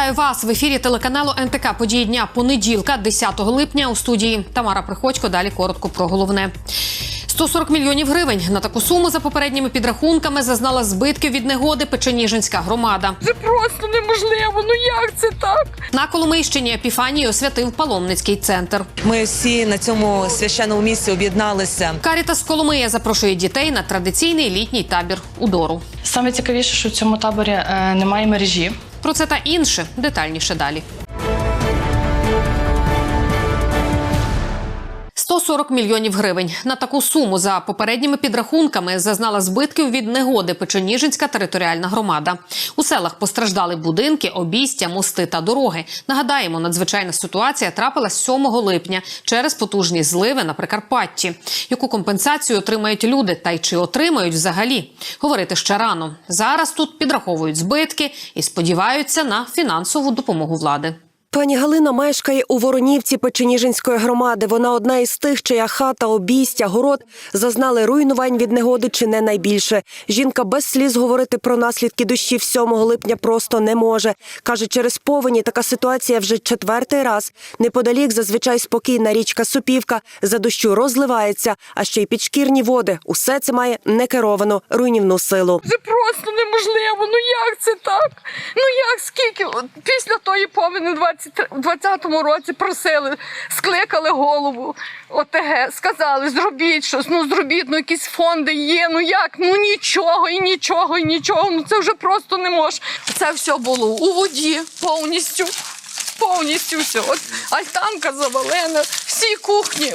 Вітаю вас в ефірі телеканалу НТК Події дня понеділка, 10 липня. У студії Тамара Приходько. Далі коротко про головне. 140 мільйонів гривень на таку суму за попередніми підрахунками зазнала збитків від негоди Печеніжинська громада. Це просто неможливо. Ну як це так? На Коломийщині Епіфанію освятив паломницький центр. Ми всі на цьому священному місці об'єдналися. Карітас Коломия запрошує дітей на традиційний літній табір у Дору. Саме цікавіше, що в цьому таборі е, немає мережі. Про це та інше детальніше далі. 140 мільйонів гривень на таку суму за попередніми підрахунками зазнала збитків від негоди Печеніжинська територіальна громада. У селах постраждали будинки, обійстя, мости та дороги. Нагадаємо, надзвичайна ситуація трапилась 7 липня через потужні зливи на Прикарпатті. Яку компенсацію отримають люди, та й чи отримають взагалі? Говорити ще рано. Зараз тут підраховують збитки і сподіваються на фінансову допомогу влади. Пані Галина мешкає у Воронівці Печеніжинської громади. Вона одна із тих, чия хата, обійстя, город зазнали руйнувань від негоди чи не найбільше. Жінка без сліз говорити про наслідки дощів 7 липня просто не може. Каже, через повені така ситуація вже четвертий раз. Неподалік зазвичай спокійна річка Супівка за дощу розливається, а ще й підшкірні води. Усе це має некеровану руйнівну силу. Це просто неможливо. Ну як це так? Ну як скільки після тої повені в 20-му році просили, скликали голову ОТГ, сказали, зробіть щось, ну зробіть, ну якісь фонди є. Ну як? Ну нічого і нічого, і нічого. Ну це вже просто не може. Це все було у воді повністю. Повністю все. От альтанка завалена, всі кухні,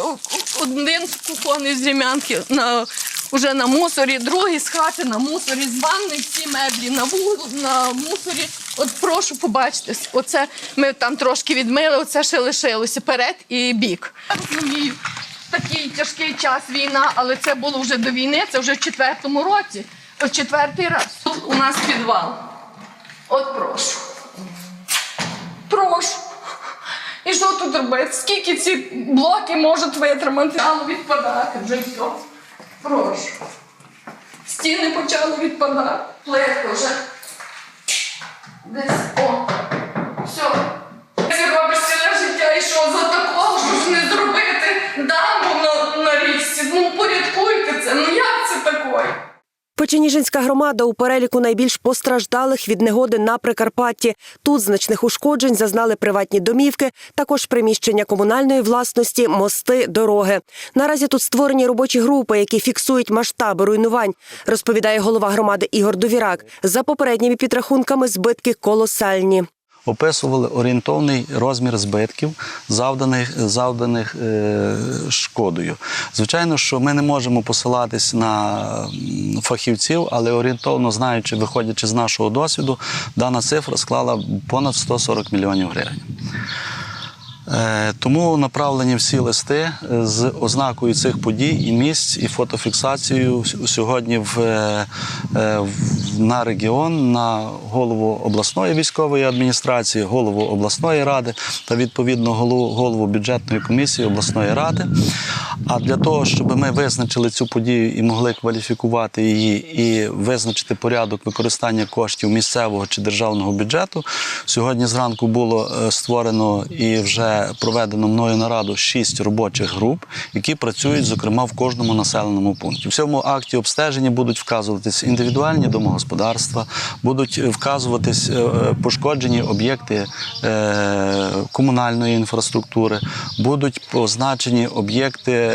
один кухонний з зем'янки на уже на мусорі, другий з хати на мусорі, з ванни всі меблі на вуглу, на мусорі. От прошу побачити, оце ми там трошки відмили, оце ще лишилося перед і бік. Я розумію, такий тяжкий час війна, але це було вже до війни, це вже в четвертому році, в четвертий раз. Тут у нас підвал. От прошу. Прошу. І що тут робити? Скільки ці блоки можуть витримати? Почало відпадати вже все. Прошу. Стіни почали відпадати. Плитка вже. Десь. О. Все. Ти робиш життя і за такого? Що ж не зробити? Дамбу на, на річці. Ну порядкуйте це. Ну як це такое? Печеніжинська громада у переліку найбільш постраждалих від негоди на Прикарпатті. Тут значних ушкоджень зазнали приватні домівки, також приміщення комунальної власності, мости, дороги. Наразі тут створені робочі групи, які фіксують масштаби руйнувань, розповідає голова громади Ігор Довірак. За попередніми підрахунками збитки колосальні. Описували орієнтовний розмір збитків, завданих, завданих е, шкодою. Звичайно, що ми не можемо посилатись на фахівців, але орієнтовно знаючи, виходячи з нашого досвіду, дана цифра склала понад 140 мільйонів гривень. Е, Тому направлені всі листи е, з ознакою цих подій і місць, і фотофіксацією сьогодні в, е, в- на регіон, на голову обласної військової адміністрації, голову обласної ради та відповідно голову, голову бюджетної комісії обласної ради. А для того, щоб ми визначили цю подію і могли кваліфікувати її і визначити порядок використання коштів місцевого чи державного бюджету, сьогодні зранку було створено і вже проведено мною нараду шість робочих груп, які працюють, зокрема, в кожному населеному пункті. В цьому акті обстеження будуть вказуватись індивідуальні домогосподарства, будуть вказуватись е, е, пошкоджені об'єкти е, комунальної інфраструктури, будуть позначені об'єкти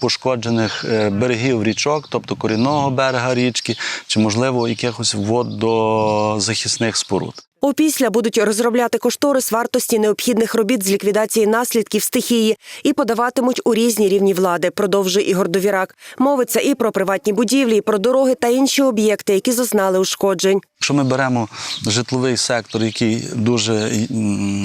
пошкоджених берегів річок, тобто корінного берега річки, чи можливо якихось водозахисних споруд. Опісля будуть розробляти кошторис вартості необхідних робіт з ліквідації наслідків стихії і подаватимуть у різні рівні влади. Продовжує Ігор Довірак. Мовиться і про приватні будівлі, і про дороги та інші об'єкти, які зазнали ушкоджень. Якщо ми беремо житловий сектор, який дуже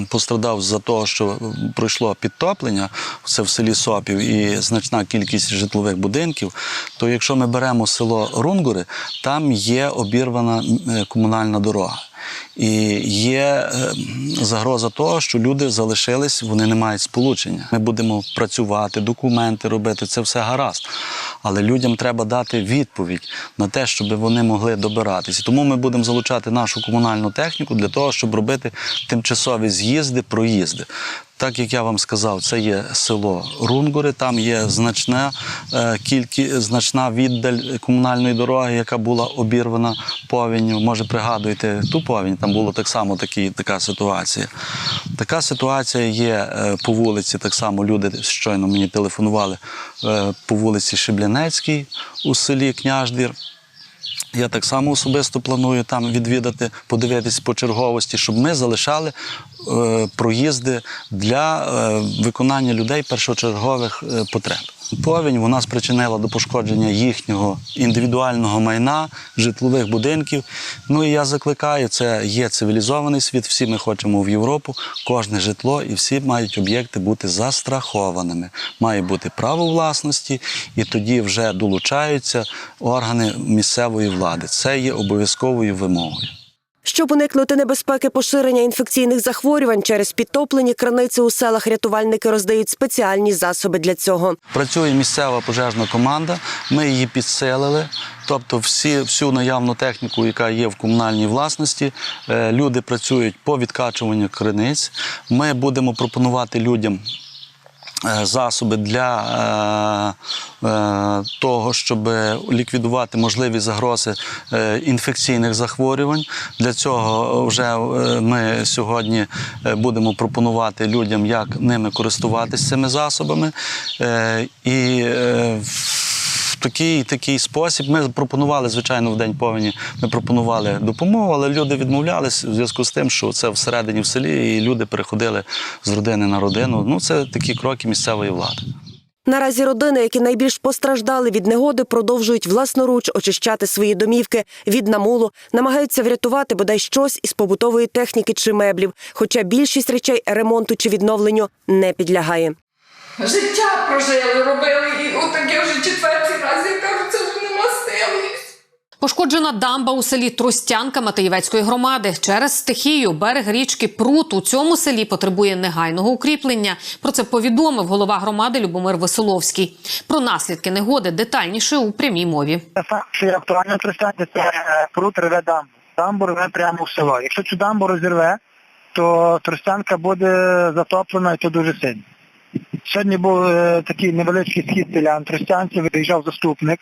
пострадав за того, що пройшло підтоплення, це в селі Сопів і значна кількість житлових будинків, то якщо ми беремо село Рунгури, там є обірвана е, комунальна дорога. І є е, загроза того, що люди залишились, вони не мають сполучення. Ми будемо працювати, документи робити, це все гаразд. але людям треба дати відповідь на те, щоб вони могли добиратися. Тому ми будемо залучати нашу комунальну техніку для того, щоб робити тимчасові з'їзди, проїзди. Так як я вам сказав, це є село Рунгури, там є значна е, кількість, значна віддаль комунальної дороги, яка була обірвана повінню. Може, пригадуєте ту повінь, там було так само такі, така ситуація. Така ситуація є е, по вулиці, так само люди щойно мені телефонували е, по вулиці Шиблянецькій у селі Княждір. Я так само особисто планую там відвідати, подивитись по черговості, щоб ми залишали е, проїзди для е, виконання людей першочергових е, потреб. Повінь вона спричинила до пошкодження їхнього індивідуального майна, житлових будинків. Ну і я закликаю, це є цивілізований світ. Всі ми хочемо в Європу, кожне житло, і всі мають об'єкти бути застрахованими. Має бути право власності, і тоді вже долучаються органи місцевої влади. Це є обов'язковою вимогою. Щоб уникнути небезпеки поширення інфекційних захворювань через підтоплені краниці у селах, рятувальники роздають спеціальні засоби для цього. Працює місцева пожежна команда. Ми її підсилили. Тобто, всі, всю наявну техніку, яка є в комунальній власності, е, люди працюють по відкачуванню криниць. Ми будемо пропонувати людям. Е, Засоби для е, е, того, щоб ліквідувати можливі загрози інфекційних захворювань. Для цього вже ми сьогодні будемо пропонувати людям, як ними користуватися цими засобами. І такий, такий спосіб ми пропонували, звичайно, в день повені ми пропонували допомогу, але люди відмовлялись у зв'язку з тим, що це всередині в селі, і люди переходили з родини на родину. Ну, це такі кроки місцевої влади. Наразі родини, які найбільш постраждали від негоди, продовжують власноруч очищати свої домівки від намулу, намагаються врятувати бодай щось із побутової техніки чи меблів. Хоча більшість речей ремонту чи відновленню не підлягає. Життя прожили, робили, і отаке вже четвертий раз, я кажу, це вже нема сили. Пошкоджена дамба у селі Тростянка Матеєвецької громади. Через стихію берег річки Прут у цьому селі потребує негайного укріплення. Про це повідомив голова громади Любомир Веселовський. Про наслідки негоди детальніше у прямій мові. Що є актуально це е, прут рве дамбу. Дамбу рве прямо в село. Якщо цю дамбу розірве, то тростянка буде затоплена і то дуже сильно. Сьогодні був е, такий невеличкий схід селян тростянці, виїжджав заступник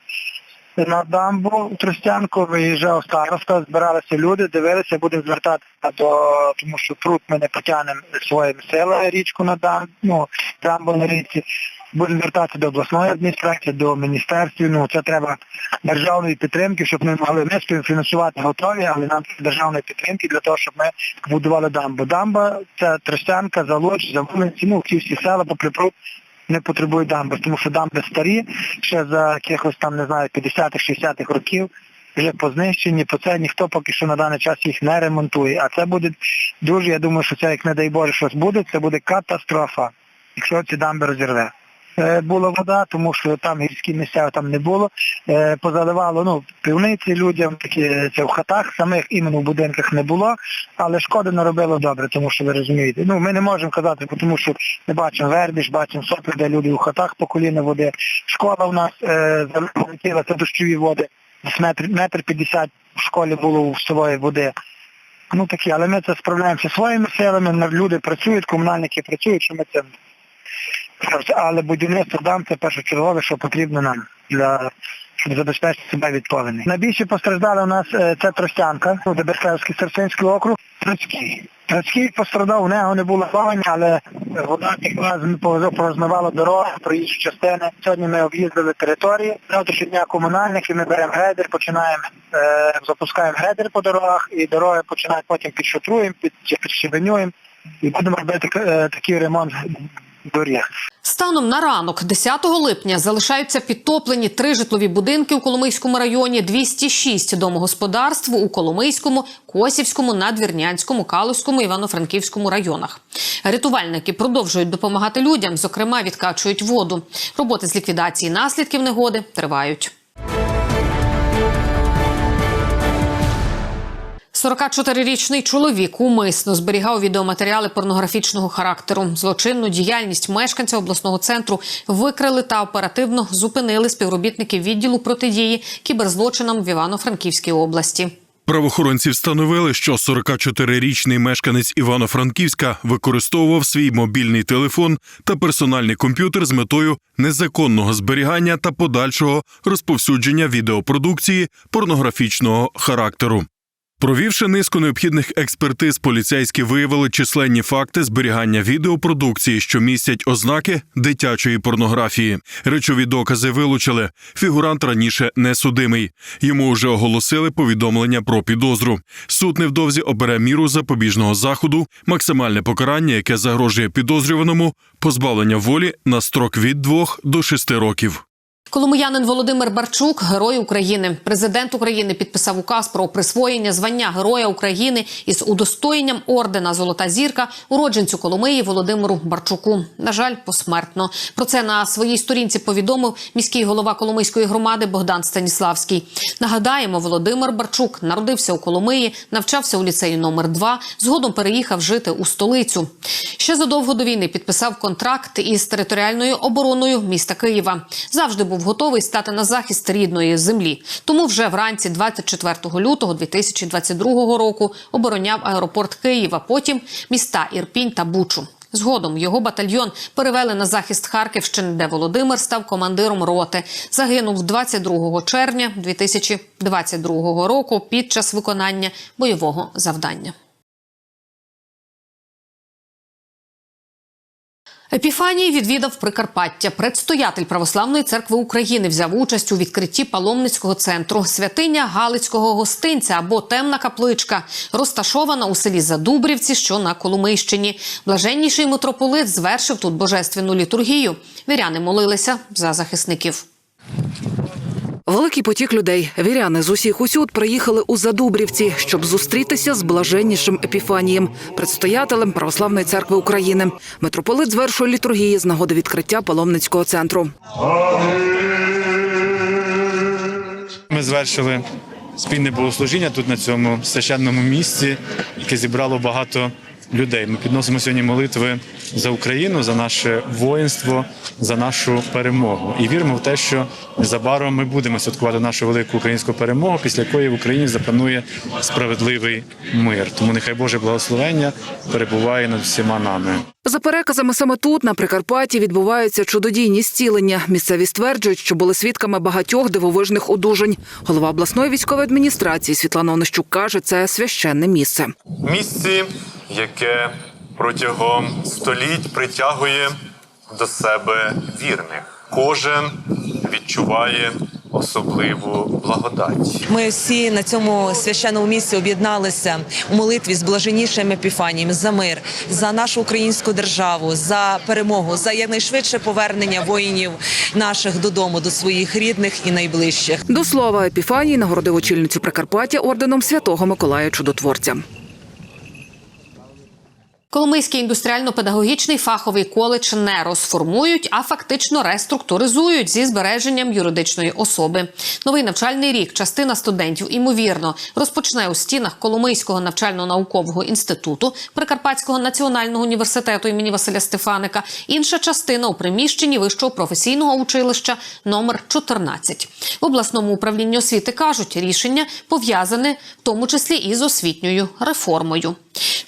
на дамбу Тростянку, виїжджав староста, збиралися люди, дивилися, будемо звертатися до, тому що пруд ми не потягнемо своїми силами річку на дамбу, ну, дамбу на річці. Будемо звертатися до обласної адміністрації, до міністерств. Ну, це треба державної підтримки, щоб ми могли ми співфінансувати готові, але нам державної підтримки для того, щоб ми будували дамбу. Дамба це Тростянка, Залуч, Завулинці, ну, ті всі села попри пруд не потребують дамби, тому що дамби старі, ще за якихось там, не знаю, 50-х, 60-х років, вже познищені, по це ніхто поки що на даний час їх не ремонтує. А це буде дуже, я думаю, що це, як не дай Боже, щось буде, це буде катастрофа, якщо ці дамби розірве. Е, Була вода, тому що там гірські місця там не було. Е, Позаливало ну, півниці людям, такі це в хатах, самих іменно в будинках не було, але шкоди наробило добре, тому що ви розумієте. Ну, ми не можемо казати, тому що ми бачимо вербіж, бачимо сопли, де люди у хатах по коліна води. Школа у нас е, залетіла, це дощові води. Метр, метр п'ятдесят в школі було у селої води. Ну такі, але ми це справляємося своїми силами, люди працюють, комунальники працюють, що ми це але будівництво дам це першочергове, що потрібно нам для щоб забезпечити себе від повені. Найбільше постраждали у нас е, це Тростянка, Деберкевський Серцинський округ, Трацький. Трацький пострадав, у нього не було плавання, але вода текла, з- порозмивала дороги, проїжджі частини. Сьогодні ми об'їздили території. Завтра щодня комунальники, ми беремо грейдер, починаємо, е, запускаємо грейдер по дорогах, і дороги починають потім підшатруємо, під, підщебенюємо, і будемо робити е, такий ремонт доріг. Станом на ранок, 10 липня, залишаються підтоплені три житлові будинки у Коломийському районі, 206 домогосподарств у Коломийському, Косівському, Надвірнянському, Калузькому, Івано-Франківському районах. Рятувальники продовжують допомагати людям, зокрема відкачують воду. Роботи з ліквідації наслідків негоди тривають. 44-річний чоловік умисно зберігав відеоматеріали порнографічного характеру. Злочинну діяльність мешканця обласного центру викрили та оперативно зупинили співробітники відділу протидії кіберзлочинам в Івано-Франківській області. Правоохоронці встановили, що 44-річний мешканець Івано-Франківська використовував свій мобільний телефон та персональний комп'ютер з метою незаконного зберігання та подальшого розповсюдження відеопродукції порнографічного характеру. Провівши низку необхідних експертиз, поліцейські виявили численні факти зберігання відеопродукції, що містять ознаки дитячої порнографії. Речові докази вилучили. Фігурант раніше не судимий. Йому вже оголосили повідомлення про підозру. Суд невдовзі обере міру запобіжного заходу, максимальне покарання, яке загрожує підозрюваному, позбавлення волі на строк від 2 до 6 років. Коломиянин Володимир Барчук, герой України. Президент України підписав указ про присвоєння звання Героя України із удостоєнням ордена Золота зірка уродженцю Коломиї Володимиру Барчуку. На жаль, посмертно. Про це на своїй сторінці повідомив міський голова Коломийської громади Богдан Станіславський. Нагадаємо, Володимир Барчук народився у Коломиї, навчався у ліцеї номер 2 згодом переїхав жити у столицю. Ще задовго до війни підписав контракт із територіальною обороною міста Києва. Завжди був готовий стати на захист рідної землі. Тому вже вранці 24 лютого 2022 року обороняв аеропорт Києва. Потім міста Ірпінь та Бучу. Згодом його батальйон перевели на захист Харківщини, де Володимир став командиром роти. Загинув 22 червня 2022 року під час виконання бойового завдання. Епіфаній відвідав Прикарпаття. Предстоятель Православної церкви України взяв участь у відкритті паломницького центру святиня Галицького гостинця або темна капличка, розташована у селі Задубрівці, що на Коломийщині. Блаженніший митрополит звершив тут божественну літургію. Віряни молилися за захисників. Великий потік людей, віряни з усіх усюд приїхали у Задубрівці, щоб зустрітися з блаженнішим Епіфанієм, предстоятелем Православної церкви України. Митрополит звершує літургії з нагоди відкриття паломницького центру. Ми звершили спільне богослужіння тут на цьому священному місці, яке зібрало багато людей. Ми підносимо сьогодні молитви за Україну, за наше воїнство, за нашу перемогу. І віримо в те, що незабаром ми будемо святкувати нашу велику українську перемогу, після якої в Україні запанує справедливий мир. Тому нехай Боже благословення перебуває над всіма нами. За переказами саме тут, на Прикарпатті, відбуваються чудодійні зцілення. Місцеві стверджують, що були свідками багатьох дивовижних одужань. Голова обласної військової адміністрації Світлана Онищук каже, це священне місце. місці, яке протягом століть притягує до себе вірних. Кожен відчуває особливу благодать. Ми всі на цьому священному місці об'єдналися у молитві з блаженнішим Епіфанієм за мир, за нашу українську державу, за перемогу, за якнайшвидше повернення воїнів наших додому, до своїх рідних і найближчих. До слова, Епіфаній нагородив очільницю Прикарпаття орденом святого Миколая Чудотворця. Коломийський індустріально-педагогічний фаховий коледж не розформують, а фактично реструктуризують зі збереженням юридичної особи. Новий навчальний рік частина студентів імовірно розпочне у стінах Коломийського навчально-наукового інституту Прикарпатського національного університету імені Василя Стефаника. Інша частина у приміщенні вищого професійного училища номер 14. В обласному управлінні освіти кажуть, рішення пов'язане в тому числі і з освітньою реформою.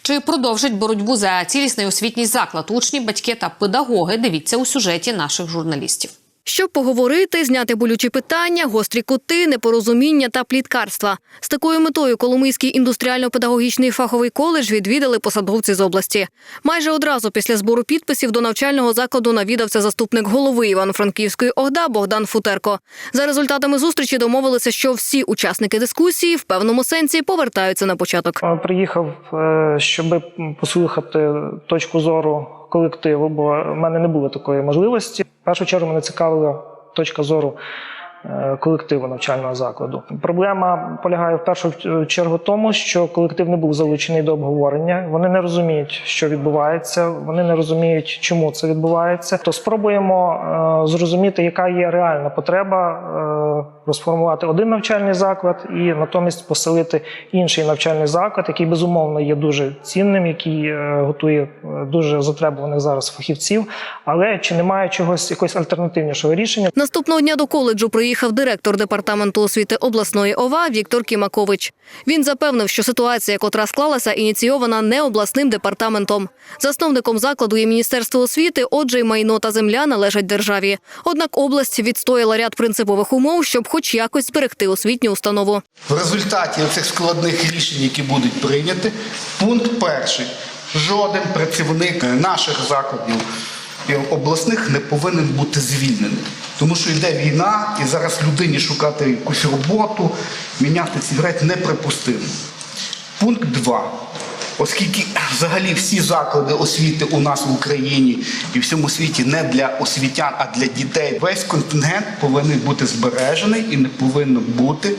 Чи продовжить боротьбу за цілісний освітній заклад учні, батьки та педагоги? Дивіться у сюжеті наших журналістів. Щоб поговорити, зняти болючі питання, гострі кути, непорозуміння та пліткарства. З такою метою Коломийський індустріально-педагогічний фаховий коледж відвідали посадовці з області. Майже одразу після збору підписів до навчального закладу навідався заступник голови Івано-Франківської ОГДА Богдан Футерко. За результатами зустрічі домовилися, що всі учасники дискусії в певному сенсі повертаються на початок. Приїхав, е, щоб послухати точку зору колективу, бо в мене не було такої можливості. Першу чергу мене цікавила точка зору колективу навчального закладу. Проблема полягає в першу чергу тому, що колектив не був залучений до обговорення. Вони не розуміють, що відбувається. Вони не розуміють, чому це відбувається. То спробуємо е, зрозуміти, яка є реальна потреба. е, розформувати один навчальний заклад і натомість поселити інший навчальний заклад, який безумовно є дуже цінним, який е, готує е, дуже затребуваних зараз фахівців. Але чи немає чогось якогось альтернативнішого рішення? Наступного дня до коледжу приїхав директор департаменту освіти обласної ОВА Віктор Кімакович. Він запевнив, що ситуація, котра склалася, ініційована не обласним департаментом. Засновником закладу є міністерство освіти, отже, й майно та земля належать державі. Однак область відстояла ряд принципових умов, щоб хоч якось зберегти освітню установу. В результаті цих складних рішень, які будуть прийняті, пункт перший. Жоден працівник наших закладів обласних не повинен бути звільнений. Тому що йде війна, і зараз людині шукати якусь роботу, міняти ці грець неприпустимо. Пункт 2. Оскільки взагалі всі заклади освіти у нас в Україні і в всьому світі не для освітян, а для дітей, весь контингент повинен бути збережений і не повинно бути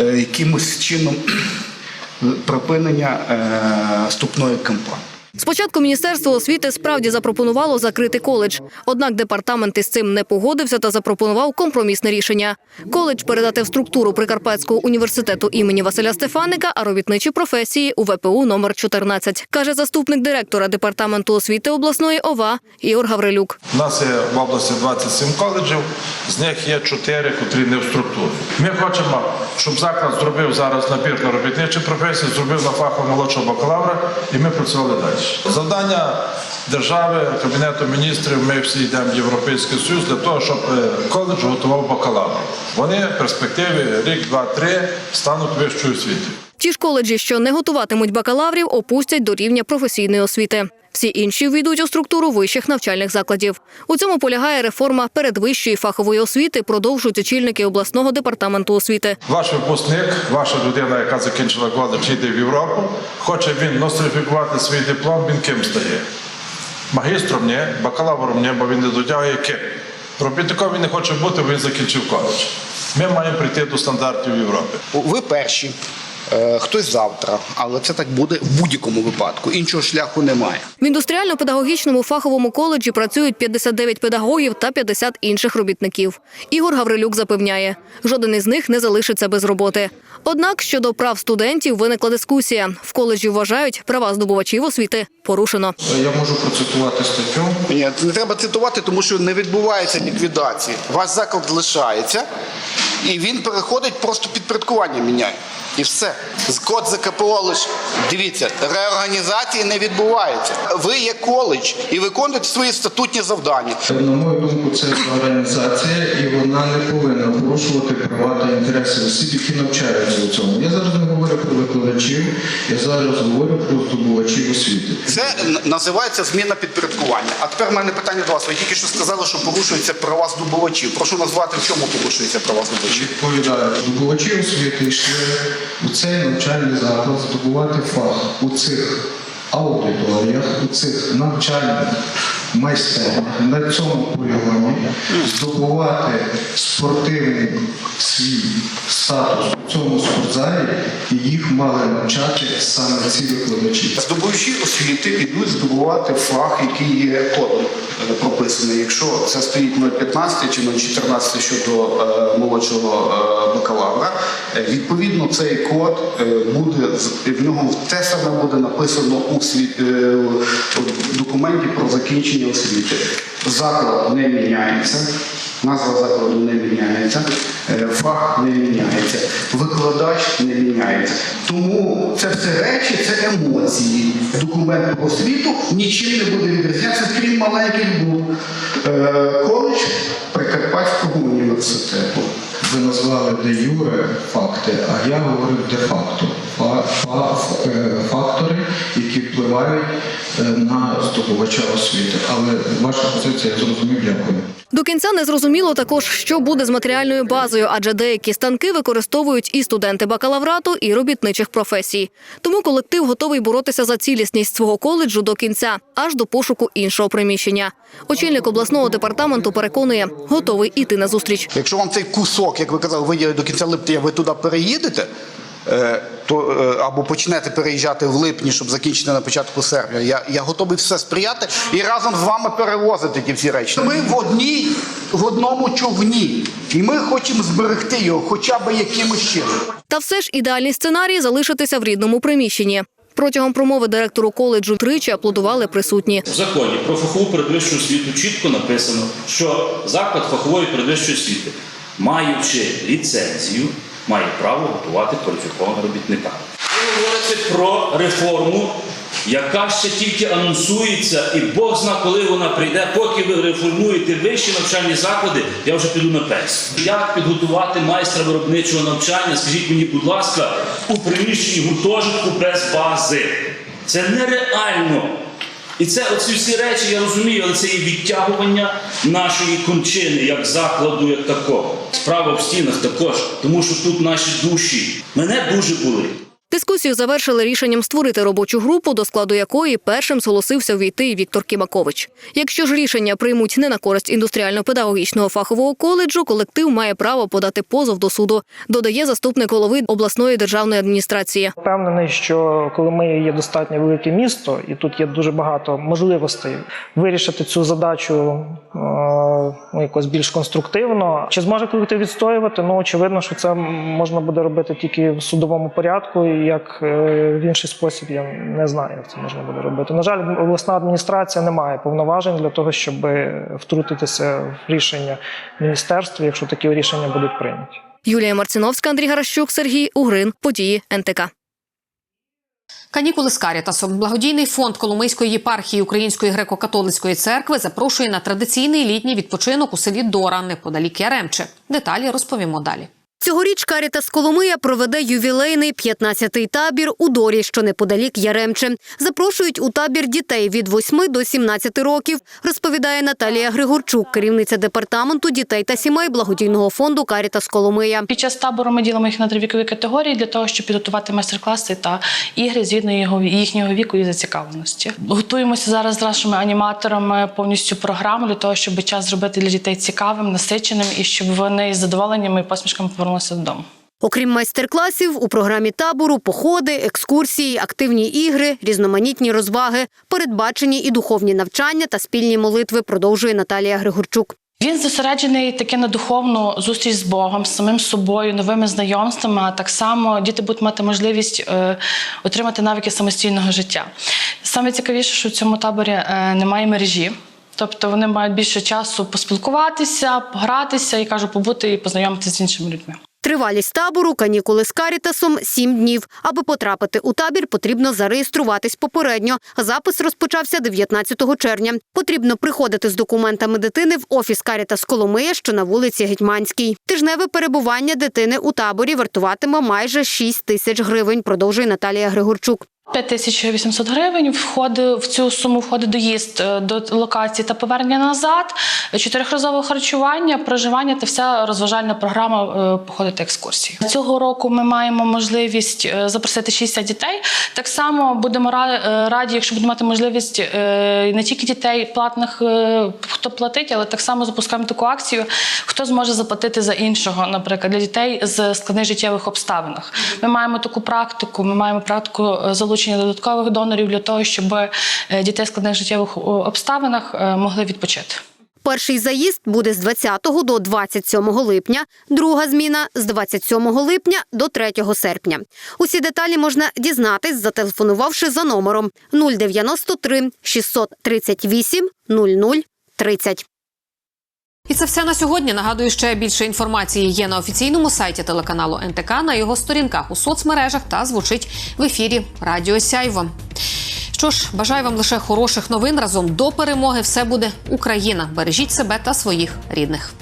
е, якимось чином припинення е, вступної кампанії. Спочатку міністерство освіти справді запропонувало закрити коледж. Однак департамент із цим не погодився та запропонував компромісне рішення. Коледж передати в структуру Прикарпатського університету імені Василя Стефаника, а робітничі професії у ВПУ номер 14, каже заступник директора департаменту освіти обласної ОВА Ігор Гаврилюк. У нас є в області 27 коледжів, з них є 4, котрі не в структурі. Ми хочемо, щоб заклад зробив зараз набір на робітничі професії, зробив на фахового молодшого бакалавра, і ми працювали далі. Завдання держави, Кабінету міністрів, ми всі йдемо в Європейський Союз для того, щоб е, коледж готував бакалавра. Вони в перспективі рік, два, три стануть вищою освітою. Ті ж коледжі, що не готуватимуть бакалаврів, опустять до рівня професійної освіти. Всі інші війдуть у структуру вищих навчальних закладів. У цьому полягає реформа передвищої фахової освіти, продовжують очільники обласного департаменту освіти. Ваш випускник, ваша людина, яка закінчила коледж, йде в Європу, хоче він нострифікувати свій диплом, він ким стає? Магістром ні, бакалавром ні, бо він не дотягує ким. Робітником він не хоче бути, бо він закінчив коледж. Ми маємо прийти до стандартів Європи. Ви перші, хтось завтра, але це так буде в будь-якому випадку. Іншого шляху немає. В індустріально-педагогічному фаховому коледжі працюють 59 педагогів та 50 інших робітників. Ігор Гаврилюк запевняє, жоден із них не залишиться без роботи. Однак щодо прав студентів виникла дискусія. В коледжі вважають, права здобувачів освіти порушено. Я можу процитувати статтю. Ні, не треба цитувати, тому що не відбувається ліквідації. Ваш заклад лишається, і він переходить просто підпорядкування міняє. І все. Код ЗКПО лише. Дивіться, реорганізації не відбувається. Ви є коледж і виконуєте свої статутні завдання. На мою думку, це організація, і вона не повинна порушувати права та інтереси осіб, які навчаються у цьому. Я зараз не говорю про викладачів, я зараз говорю про здобувачів освіти. Це називається зміна підпорядкування. А тепер в мене питання до вас. Ви тільки що сказали, що порушуються права здобувачів. Прошу назвати, в чому порушуються права здобувачів. Відповідаю, здобувачі освіти йшли у цей навчальний заклад здобувати фах у цих аудиторіях, у цих навчальних майстернях, на цьому полігоні, здобувати спортивний свій статус у цьому спортзалі, і їх мали навчати саме ці викладачі. Здобувачі освіти йдуть здобувати фах, який є кодом е, прописаний. Якщо це стоїть 0,15 чи 0,14 щодо е, молодшого е, бакалавра, відповідно цей код буде в нього те саме буде написано у документі про закінчення освіти. Заклад не міняється. Назва закладу не міняється, е, фах не міняється, викладач не міняється. Тому це все речі, це емоції. Документ про освіту нічим не буде відрізнятися, крім маленьких букв. Е, Коледж Прикарпатського університету. Ви назвали де юре факти, а я говорю де факто. Е, Фактори, які впливають е, на здобувача освіти. Але ваша позиція я зрозумів, дякую. До кінця не зрозуміло також, що буде з матеріальною базою, адже деякі станки використовують і студенти бакалаврату, і робітничих професій. Тому колектив готовий боротися за цілісність свого коледжу до кінця, аж до пошуку іншого приміщення. Очільник обласного департаменту переконує, готовий іти на зустріч. Якщо вам цей кусок, як ви казали, виділять до кінця липня, ви туди переїдете. Е, то е, або почнете переїжджати в липні, щоб закінчити на початку серпня. Я, я готовий все сприяти і разом з вами перевозити ті всі речі. Ми в одній, в одному човні, і ми хочемо зберегти його, хоча б якимось чином. Та все ж ідеальний сценарій залишитися в рідному приміщенні. Протягом промови директору коледжу тричі аплодували присутні. В законі про фахову передвищу освіту чітко написано, що заклад фахової передвищої освіти, маючи ліцензію, має право готувати кваліфікованого робітника. Ви про реформу, яка ще тільки анонсується, і Бог зна, коли вона прийде. Поки ви реформуєте вищі навчальні заклади, я вже піду на пенсію. Як підготувати майстра виробничого навчання? Скажіть мені, будь ласка, у приміщенні гуртожитку без бази. Це нереально. І це оці всі речі, я розумію, але це і відтягування нашої кончини як закладу, як такого. Справа в стінах також, тому що тут наші душі мене дуже болить. Дискусію завершили рішенням створити робочу групу, до складу якої першим зголосився увійти Віктор Кімакович. Якщо ж рішення приймуть не на користь індустріально-педагогічного фахового коледжу, колектив має право подати позов до суду, додає заступник голови обласної державної адміністрації. Впевнений, що Коломия є достатньо велике місто, і тут є дуже багато можливостей вирішити цю задачу е, ну, якось більш конструктивно. Чи зможе колектив відстоювати? Ну очевидно, що це можна буде робити тільки в судовому порядку, як е, в інший спосіб я не знаю, як це можна буде робити. На жаль, обласна адміністрація не має повноважень для того, щоб втрутитися в рішення міністерства, якщо такі рішення будуть прийняті. Юлія Марциновська, Андрій Гаращук, Сергій Угрин. Події НТК. Канікули з Карітасом. Благодійний фонд Коломийської єпархії Української греко-католицької церкви запрошує на традиційний літній відпочинок у селі Дора, неподалік Яремче. Деталі розповімо далі. Цьогоріч Карітас Коломия проведе ювілейний 15-й табір у Дорі, що неподалік Яремче. Запрошують у табір дітей від 8 до 17 років, розповідає Наталія Григорчук, керівниця департаменту дітей та сімей благодійного фонду Карітас Коломия. Під час табору ми ділимо їх на три вікові категорії для того, щоб підготувати майстер-класи та ігри згідно їхнього віку і зацікавленості. Готуємося зараз з нашими аніматорами повністю програму для того, щоб час зробити для дітей цікавим, насиченим і щоб вони з задоволенням і посмішками повернулися додому. Окрім майстер-класів, у програмі табору походи, екскурсії, активні ігри, різноманітні розваги, передбачені і духовні навчання та спільні молитви, продовжує Наталія Григорчук. Він зосереджений таки на духовну зустріч з Богом, з самим собою, новими знайомствами. А так само діти будуть мати можливість е, отримати навики самостійного життя. Саме цікавіше, що в цьому таборі е, немає мережі. Тобто вони мають більше часу поспілкуватися, погратися і кажу, побути і познайомитися з іншими людьми. Тривалість табору канікули з Карітасом – 7 днів. Аби потрапити у табір, потрібно зареєструватись попередньо. Запис розпочався 19 червня. Потрібно приходити з документами дитини в офіс Карітас Коломия, що на вулиці Гетьманській. Тижневе перебування дитини у таборі вартуватиме майже 6 тисяч гривень, продовжує Наталія Григорчук. 5800 гривень входить в цю суму входить доїзд е, до локації та повернення назад, чотирьохразове харчування, проживання та вся розважальна програма е, походи та екскурсії. Цього року ми маємо можливість е, запросити 60 дітей. Так само будемо раді, якщо будемо мати можливість не тільки дітей платних, хто платить, але так само запускаємо таку акцію, хто зможе заплатити за іншого, наприклад, для дітей з складних життєвих обставинах. Ми маємо таку практику. Ми маємо практику е, залучення додаткових донорів для того, щоб е, дітей в складних життєвих обставинах е, могли відпочити. Перший заїзд буде з 20 до 27 липня, друга зміна з 27 липня до 3 серпня. Усі деталі можна дізнатись, зателефонувавши за номером 093 638 00 30. І це все на сьогодні. Нагадую, ще більше інформації є на офіційному сайті телеканалу НТК, на його сторінках у соцмережах та звучить в ефірі Радіо Сяйво. Що ж, бажаю вам лише хороших новин. Разом до перемоги все буде Україна. Бережіть себе та своїх рідних.